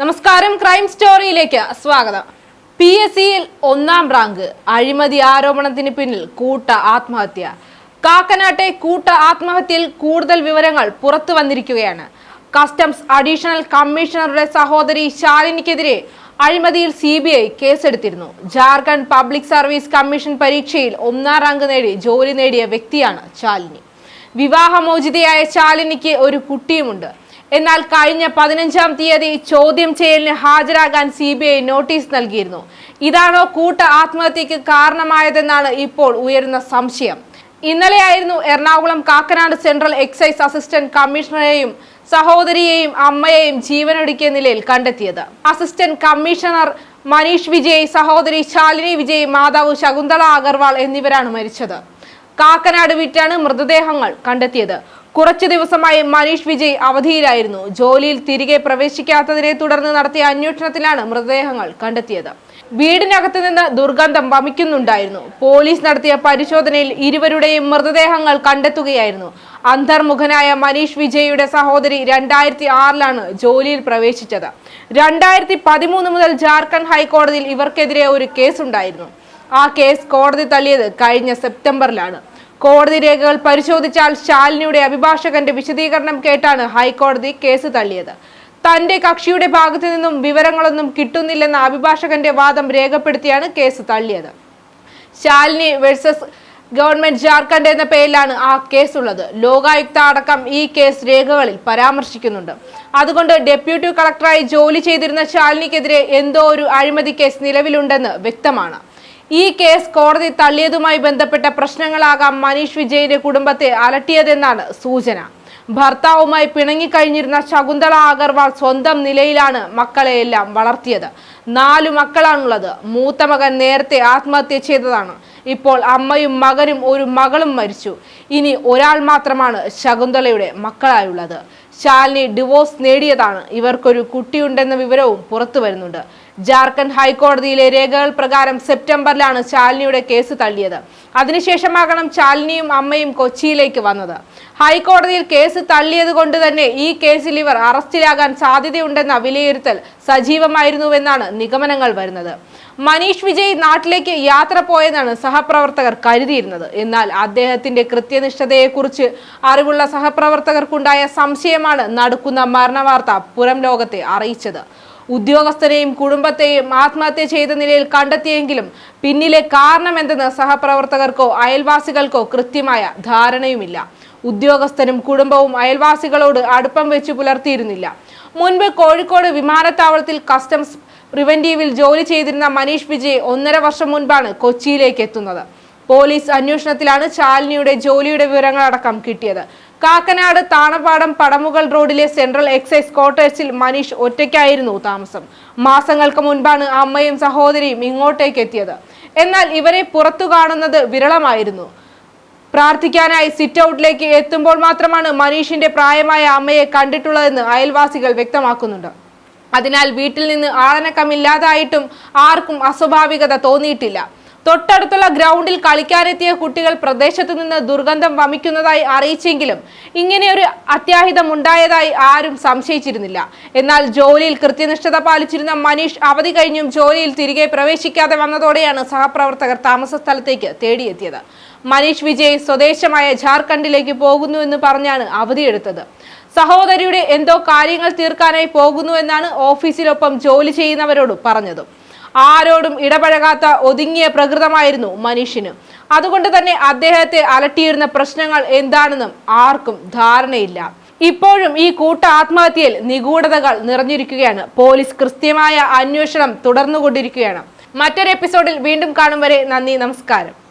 നമസ്കാരം ക്രൈം സ്റ്റോറിയിലേക്ക് സ്വാഗതം. P S സിയിൽ ഒന്നാം റാങ്ക്. അഴിമതി ആരോപണത്തിന് പിന്നിൽ കൂട്ട ആത്മഹത്യ. കാക്കനാട്ടെ കൂട്ട ആത്മഹത്യയിൽ കൂടുതൽ വിവരങ്ങൾ പുറത്തു വന്നിരിക്കുകയാണ്. കസ്റ്റംസ് അഡീഷണൽ കമ്മീഷണറുടെ സഹോദരി ശാലിനിക്കെതിരെ അഴിമതിയിൽ സി ബി ഐ കേസെടുത്തിരുന്നു. ജാർഖണ്ഡ് പബ്ലിക് സർവീസ് കമ്മീഷൻ പരീക്ഷയിൽ ഒന്നാം റാങ്ക് നേടി ജോലി നേടിയ വ്യക്തിയാണ് ശാലിനി. വിവാഹമോചിതയായ ശാലിനിക്ക് ഒരു കുട്ടിയുമുണ്ട്. എന്നാൽ കഴിഞ്ഞ പതിനഞ്ചാം തീയതി ചോദ്യം ചെയ്യലിന് ഹാജരാകാൻ സി ബി ഐ നോട്ടീസ് നൽകിയിരുന്നു. ഇതാണോ കൂട്ട ആത്മഹത്യക്ക് കാരണമായതെന്നാണ് ഇപ്പോൾ ഉയരുന്ന സംശയം. ഇന്നലെയായിരുന്നു Ernakulam Kakkanad central excise assistant കമ്മീഷണറെയും സഹോദരിയെയും അമ്മയെയും ജീവനൊടുക്കിയ നിലയിൽ കണ്ടെത്തിയത്. അസിസ്റ്റന്റ് കമ്മീഷണർ മനീഷ് വിജയ് സഹോദരി ശാലിനി വിജയ് മാതാവ് ശകുന്തള അഗർവാൾ എന്നിവരാണ് മരിച്ചത്. കാക്കനാട് വിറ്റാണ് മൃതദേഹങ്ങൾ കണ്ടെത്തിയത്. കുറച്ചു ദിവസമായി മനീഷ് വിജയ് അവധിയിലായിരുന്നു. ജോലിയിൽ തിരികെ പ്രവേശിക്കാത്തതിനെ തുടർന്ന് നടത്തിയ അന്വേഷണത്തിലാണ് മൃതദേഹങ്ങൾ കണ്ടെത്തിയത്. വീടിനകത്ത് നിന്ന് ദുർഗന്ധം വമിക്കുന്നുണ്ടായിരുന്നു. പോലീസ് നടത്തിയ പരിശോധനയിൽ ഇരുവരുടെയും മൃതദേഹങ്ങൾ കണ്ടെത്തുകയായിരുന്നു. അന്തർമുഖനായ മനീഷ് വിജയുടെ സഹോദരി രണ്ടായിരത്തി ആറിലാണ് ജോലിയിൽ പ്രവേശിച്ചത്. രണ്ടായിരത്തി പതിമൂന്ന് മുതൽ ജാർഖണ്ഡ് ഹൈക്കോടതിയിൽ ഇവർക്കെതിരെ ഒരു കേസുണ്ടായിരുന്നു. ആ കേസ് കോടതി തള്ളിയത് കഴിഞ്ഞ സെപ്റ്റംബറിലാണ്. കോടതി രേഖകൾ പരിശോധിച്ചാൽ ശാലിനിയുടെ അഭിഭാഷകന്റെ വിശദീകരണം കേട്ടാണ് ഹൈക്കോടതി കേസ് തള്ളിയത്. തന്റെ കക്ഷിയുടെ ഭാഗത്തു നിന്നും വിവരങ്ങളൊന്നും കിട്ടുന്നില്ലെന്ന അഭിഭാഷകന്റെ വാദം രേഖപ്പെടുത്തിയാണ് കേസ് തള്ളിയത്. ശാലിനി വേഴ്സസ് ഗവൺമെന്റ് ജാർഖണ്ഡ് എന്ന പേരിലാണ് ആ കേസുള്ളത്. ലോകായുക്ത അടക്കം ഈ കേസ് രേഖകളിൽ പരാമർശിക്കുന്നുണ്ട്. അതുകൊണ്ട് ഡെപ്യൂട്ടി കളക്ടറായി ജോലി ചെയ്തിരുന്ന ശാലിനിക്കെതിരെ എന്തോ ഒരു അഴിമതി കേസ് നിലവിലുണ്ടെന്ന് വ്യക്തമാണ്. ഈ കേസ് കോടതി തള്ളിയതുമായി ബന്ധപ്പെട്ട പ്രശ്നങ്ങളാകാം മനീഷ് വിജയന്റെ കുടുംബത്തെ അലട്ടിയതെന്നാണ് സൂചന. ഭർത്താവുമായി പിണങ്ങിക്കഴിഞ്ഞിരുന്ന ശകുന്തള അഗർവാൾ സ്വന്തം നിലയിലാണ് മക്കളെയെല്ലാം വളർത്തിയത്. നാലു മക്കളാണുള്ളത്. മൂത്ത മകൻ നേരത്തെ ആത്മഹത്യ ചെയ്തതാണ്. ഇപ്പോൾ അമ്മയും മകനും ഒരു മകളും മരിച്ചു. ഇനി ഒരാൾ മാത്രമാണ് ശകുന്തളയുടെ മക്കളായുള്ളത്. ശാലിനി ഡിവോഴ്സ് നേടിയതാണ്. ഇവർക്കൊരു കുട്ടിയുണ്ടെന്ന വിവരവും പുറത്തു വരുന്നുണ്ട്. ജാർഖണ്ഡ് ഹൈക്കോടതിയിലെ രേഖകൾ പ്രകാരം സെപ്റ്റംബറിലാണ് ശാലിനിയുടെ കേസ് തള്ളിയത്. അതിനുശേഷമാകണം ശാലിനിയും അമ്മയും കൊച്ചിയിലേക്ക് വന്നത്. ഹൈക്കോടതിയിൽ കേസ് തള്ളിയത് കൊണ്ട് തന്നെ ഈ കേസിൽ ഇവർ അറസ്റ്റിലാകാൻ സാധ്യതയുണ്ടെന്ന വിലയിരുത്തൽ സജീവമായിരുന്നുവെന്നാണ് നിഗമനങ്ങൾ വരുന്നത്. മനീഷ് വിജയ് നാട്ടിലേക്ക് യാത്ര പോയെന്നാണ് സഹപ്രവർത്തകർ കരുതിയിരുന്നത്. എന്നാൽ അദ്ദേഹത്തിന്റെ കൃത്യനിഷ്ഠതയെക്കുറിച്ച് അറിവുള്ള സഹപ്രവർത്തകർക്കുണ്ടായ സംശയമാണ് നടക്കുന്ന മരണവാർത്ത പുറം ലോകത്തെ അറിയിച്ചത്. ഉദ്യോഗസ്ഥരെയും കുടുംബത്തെയും ആത്മഹത്യ ചെയ്ത നിലയിൽ കണ്ടെത്തിയെങ്കിലും പിന്നിലെ കാരണമെന്തെന്ന് സഹപ്രവർത്തകർക്കോ അയൽവാസികൾക്കോ കൃത്യമായ ധാരണയുമില്ല. ഉദ്യോഗസ്ഥനും കുടുംബവും അയൽവാസികളോട് അടുപ്പം വെച്ച് പുലർത്തിയിരുന്നില്ല. മുൻപ് കോഴിക്കോട് വിമാനത്താവളത്തിൽ കസ്റ്റംസ് പ്രിവന്റീവിൽ ജോലി ചെയ്തിരുന്ന മനീഷ് വിജയ് ഒന്നര വർഷം മുൻപാണ് കൊച്ചിയിലേക്ക് എത്തുന്നത്. പോലീസ് അന്വേഷണത്തിലാണ് ശാലിനിയുടെ ജോലിയുടെ വിവരങ്ങളടക്കം കിട്ടിയത്. കാക്കനാട് താണപാടം പടമുകൾ റോഡിലെ സെൻട്രൽ എക്സൈസ് ക്വാർട്ടേഴ്സിൽ മനീഷ് ഒറ്റയ്ക്കായിരുന്നു താമസം. മാസങ്ങൾക്ക് മുൻപാണ് അമ്മയും സഹോദരിയും ഇങ്ങോട്ടേക്ക് എത്തിയത്. എന്നാൽ ഇവരെ പുറത്തു കാണുന്നത് വിരളമായിരുന്നു. പ്രാർത്ഥിക്കാനായി സിറ്റ് ഔട്ടിലേക്ക് എത്തുമ്പോൾ മാത്രമാണ് മനീഷിന്റെ പ്രായമായ അമ്മയെ കണ്ടിട്ടുള്ളതെന്ന് അയൽവാസികൾ വ്യക്തമാക്കുന്നുണ്ട്. അതിനാൽ വീട്ടിൽ നിന്ന് ആളനക്കമില്ലാതായിട്ടും ആർക്കും അസ്വാഭാവികത തോന്നിയിട്ടില്ല. തൊട്ടടുത്തുള്ള ഗ്രൗണ്ടിൽ കളിക്കാനെത്തിയ കുട്ടികൾ പ്രദേശത്തു നിന്ന് ദുർഗന്ധം വമിക്കുന്നതായി അറിയിച്ചെങ്കിലും ഇങ്ങനെയൊരു അത്യാഹിതം ഉണ്ടായതായി ആരും സംശയിച്ചിരുന്നില്ല. എന്നാൽ ജോലിയിൽ കൃത്യനിഷ്ഠത പാലിച്ചിരുന്ന മനീഷ് അവധി കഴിഞ്ഞും ജോലിയിൽ തിരികെ പ്രവേശിക്കാതെ വന്നതോടെയാണ് സഹപ്രവർത്തകർ താമസ സ്ഥലത്തേക്ക് തേടിയെത്തിയത്. മനീഷ് വിജയ് സ്വദേശമായ ജാർഖണ്ഡിലേക്ക് പോകുന്നുവെന്ന് പറഞ്ഞാണ് അവധിയെടുത്തത്. സഹോദരിയുടെ എന്തോ കാര്യങ്ങൾ തീർക്കാനായി പോകുന്നുവെന്നാണ് ഓഫീസിലൊപ്പം ജോലി ചെയ്യുന്നവരോട് പറഞ്ഞത്. ആരോടും ഇടപഴകാത്ത ഒതുങ്ങിയ പ്രകൃതമായിരുന്നു മനുഷ്യന്. അതുകൊണ്ട് തന്നെ അദ്ദേഹത്തെ അലട്ടിയിരുന്ന പ്രശ്നങ്ങൾ എന്താണെന്നും ആർക്കും ധാരണയില്ല. ഇപ്പോഴും ഈ കൂട്ട ആത്മഹത്യയിൽ നിഗൂഢതകൾ നിറഞ്ഞിരിക്കുകയാണ്. പോലീസ് കൃത്യമായ അന്വേഷണം തുടർന്നുകൊണ്ടിരിക്കുകയാണ്. മറ്റൊരു എപ്പിസോഡിൽ വീണ്ടും കാണും വരെ നന്ദി നമസ്കാരം.